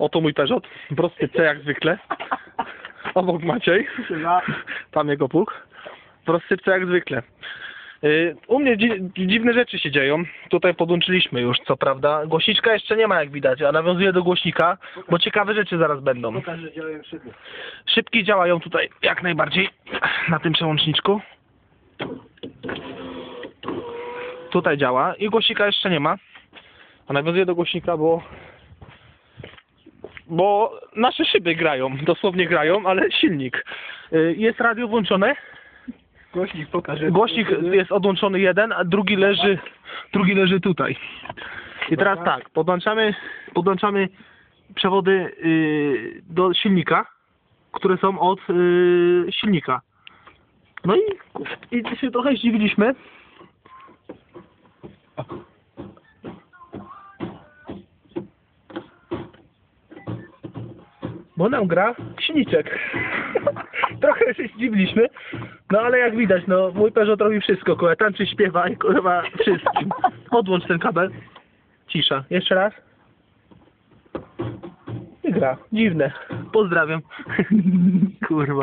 Oto mój Peugeot. Prosty C jak zwykle. Obok Maciej. Tam jego pług. Prosty C jak zwykle. Y, U mnie dzi dziwne rzeczy się dzieją. Tutaj podłączyliśmy już, co prawda. Głośniczka jeszcze nie ma, jak widać, a nawiązuję do głośnika, bo ciekawe rzeczy zaraz będą. Pokaż, że działają. Szybki działają tutaj jak najbardziej na tym przełączniczku. Tutaj działa i głośnika jeszcze nie ma. A nawiązuję do głośnika, bo bo nasze szyby grają, dosłownie grają, ale silnik. Y, Jest radio włączone, Głośnik pokaż. głośnik jest odłączony jeden, a drugi leży, drugi leży tutaj. I teraz tak, podłączamy, podłączamy przewody y, do silnika, które są od y, silnika. No i, i się trochę zdziwiliśmy. Bo nam gra silniczek. trochę się zdziwiliśmy. No ale jak widać, no mój Peugeot robi wszystko, kurwa, tańczy, śpiewa i kurwa wszystkim. Odłącz ten kabel. Cisza. Jeszcze raz. I gra. Dziwne. Pozdrawiam. kurwa.